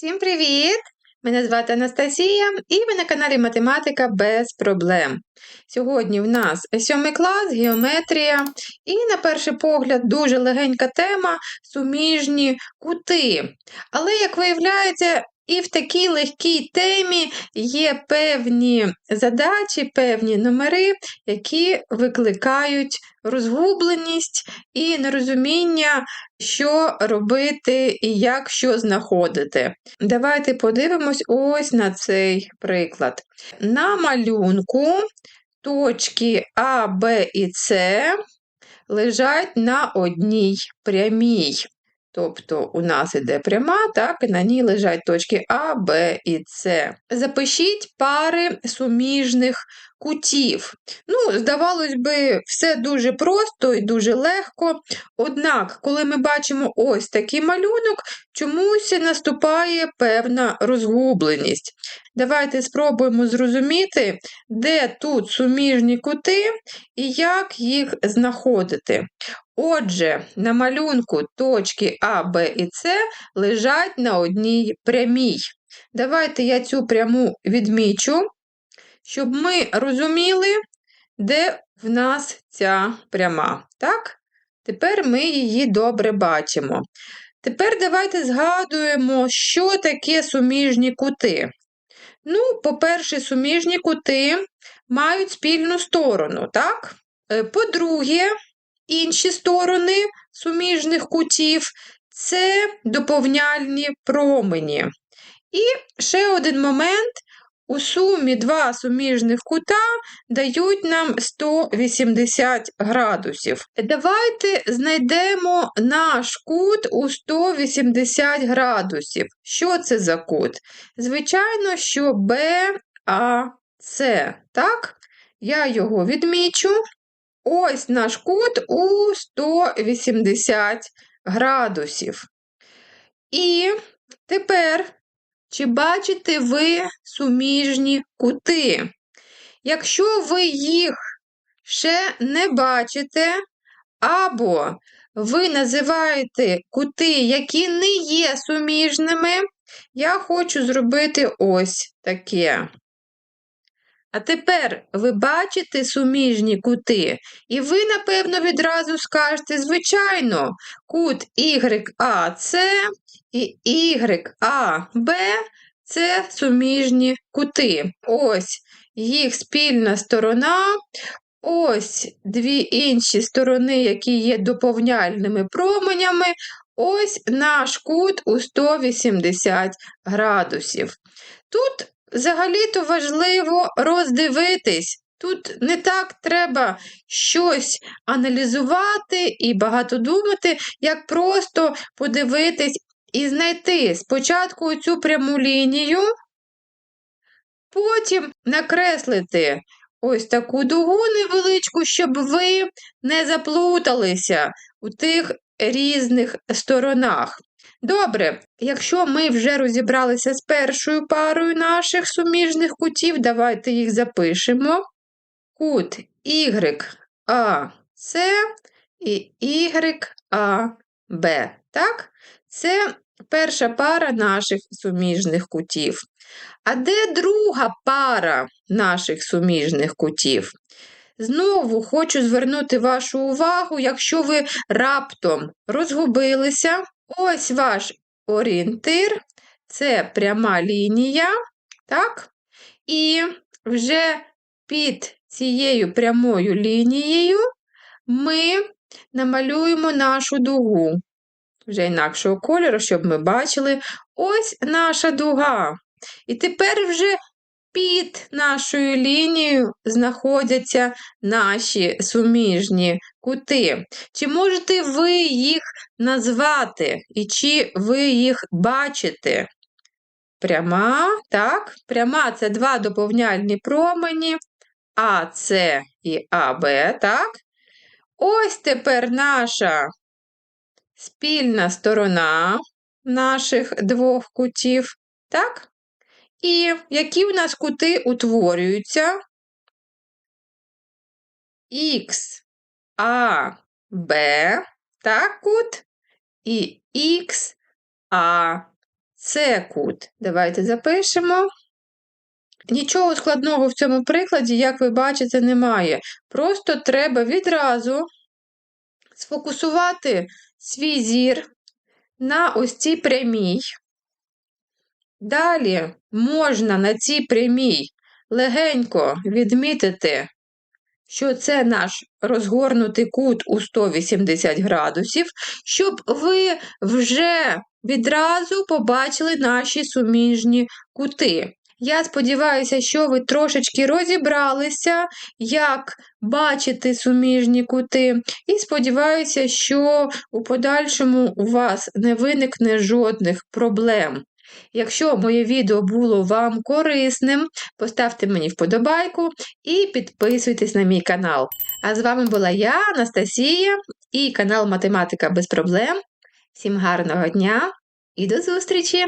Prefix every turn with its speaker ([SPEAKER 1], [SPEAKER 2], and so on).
[SPEAKER 1] Всім привіт! Мене звати Анастасія, і ви на каналі Математика без проблем. Сьогодні в нас 7 клас, геометрія, і, на перший погляд, дуже легенька тема суміжні кути. Але, як виявляється, і в такій легкій темі є певні задачі, певні номери, які викликають розгубленість і нерозуміння, що робити і як що знаходити. Давайте подивимось ось на цей приклад. На малюнку точки А, Б і С лежать на одній прямій. Тобто у нас іде пряма, так, і на ній лежать точки А, Б і С. Запишіть пари суміжних кутів. Ну, здавалось би, все дуже просто і дуже легко. Однак, коли ми бачимо ось такий малюнок, чомусь наступає певна розгубленість. Давайте спробуємо зрозуміти, де тут суміжні кути і як їх знаходити. Отже, на малюнку точки А, Б і С лежать на одній прямій. Давайте я цю пряму відмічу, щоб ми розуміли, де в нас ця пряма. Так? Тепер ми її добре бачимо. Тепер давайте згадуємо, що таке суміжні кути. Ну, по-перше, суміжні кути мають спільну сторону, так? Е, по-друге, інші сторони суміжних кутів це доповняльні промені. І ще один момент. У сумі два суміжних кута дають нам 180 градусів. Давайте знайдемо наш кут у 180 градусів. Що це за кут? Звичайно, що БАЦ. Так? Я його відмічу. Ось наш кут у 180 градусів. І тепер, чи бачите ви суміжні кути? Якщо ви їх ще не бачите, або ви називаєте кути, які не є суміжними, я хочу зробити ось таке. А тепер ви бачите суміжні кути, і ви, напевно, відразу скажете, звичайно, кут YAC і YAB це суміжні кути. Ось їх спільна сторона. Ось дві інші сторони, які є доповняльними променями. Ось наш кут у 180 градусів. Тут Взагалі-то важливо роздивитись. Тут не так треба щось аналізувати і багато думати, як просто подивитись і знайти спочатку цю пряму лінію, потім накреслити ось таку дугу невеличку, щоб ви не заплуталися у тих різних сторонах. Добре, якщо ми вже розібралися з першою парою наших суміжних кутів, давайте їх запишемо. Кут YAC і YAB. Так? Це перша пара наших суміжних кутів. А де друга пара наших суміжних кутів? Знову хочу звернути вашу увагу, якщо ви раптом розгубилися, Ось ваш орієнтир, це пряма лінія, так? І вже під цією прямою лінією ми намалюємо нашу дугу. Вже інакшого кольору, щоб ми бачили ось наша дуга. І тепер вже під нашою лінією знаходяться наші суміжні кути. Чи можете ви їх назвати, і чи ви їх бачите? Пряма, так, пряма це два доповняльні промені, АС і АБ, так? Ось тепер наша спільна сторона наших двох кутів, так? І які у нас кути утворюються? Х, А, Б, так, кут, і Х, А, Це кут. Давайте запишемо. Нічого складного в цьому прикладі, як ви бачите, немає. Просто треба відразу сфокусувати свій зір на ось цій прямій. Далі можна на цій прямій легенько відмітити, що це наш розгорнутий кут у 180 градусів, щоб ви вже відразу побачили наші суміжні кути. Я сподіваюся, що ви трошечки розібралися, як бачити суміжні кути, і сподіваюся, що у подальшому у вас не виникне жодних проблем. Якщо моє відео було вам корисним, поставте мені вподобайку і підписуйтесь на мій канал. А з вами була я, Анастасія, і канал Математика без проблем. Всім гарного дня і до зустрічі!